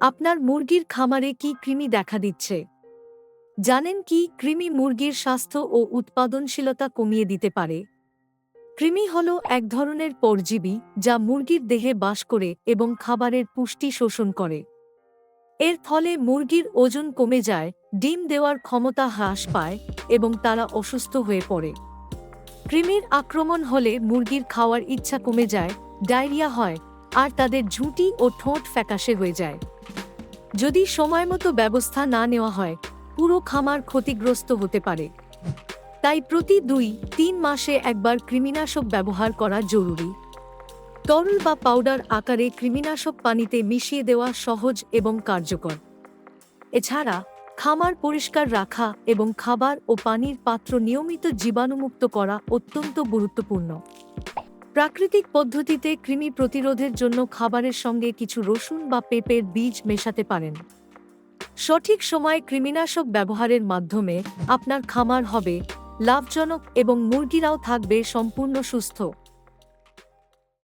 আপনার মুরগির খামারে কি কৃমি দেখা দিচ্ছে? জানেন কি কৃমি মুরগির স্বাস্থ্য ও উৎপাদনশীলতা কমিয়ে দিতে পারে। কৃমি হল এক ধরনের পরজীবী যা মুরগির দেহে বাস করে এবং খাবারের পুষ্টি শোষণ করে। এর ফলে মুরগির ওজন কমে যায়, ডিম দেওয়ার ক্ষমতা হ্রাস পায় এবং তারা অসুস্থ হয়ে পড়ে। কৃমির আক্রমণ হলে মুরগির খাওয়ার ইচ্ছা কমে যায়, ডায়রিয়া হয় আর তাদের ঝুঁটি ও ঠোঁট ফ্যাকাশে হয়ে যায়। যদি সময়মতো ব্যবস্থা না নেওয়া হয়, পুরো খামার ক্ষতিগ্রস্ত হতে পারে। তাই প্রতি দুই, তিন মাসে একবার কৃমিনাশক ব্যবহার করা জরুরি। তরল বা পাউডার আকারে কৃমিনাশক পানিতে মিশিয়ে দেওয়া সহজ এবং কার্যকর। এছাড়া, খামার পরিষ্কার রাখা এবং খাবার ও পানির পাত্র নিয়মিত জীবাণুমুক্ত করা অত্যন্ত গুরুত্বপূর্ণ। প্রাকৃতিক পদ্ধতিতে কৃমি প্রতিরোধের জন্য খাবারের সঙ্গে কিছু রসুন বা পেঁপের বীজ মেশাতে পারেন। সঠিক সময়ে কৃমিনাশক ব্যবহারের মাধ্যমে আপনার খামার হবে, লাভজনক এবং মুরগিরাও থাকবে সম্পূর্ণ সুস্থ।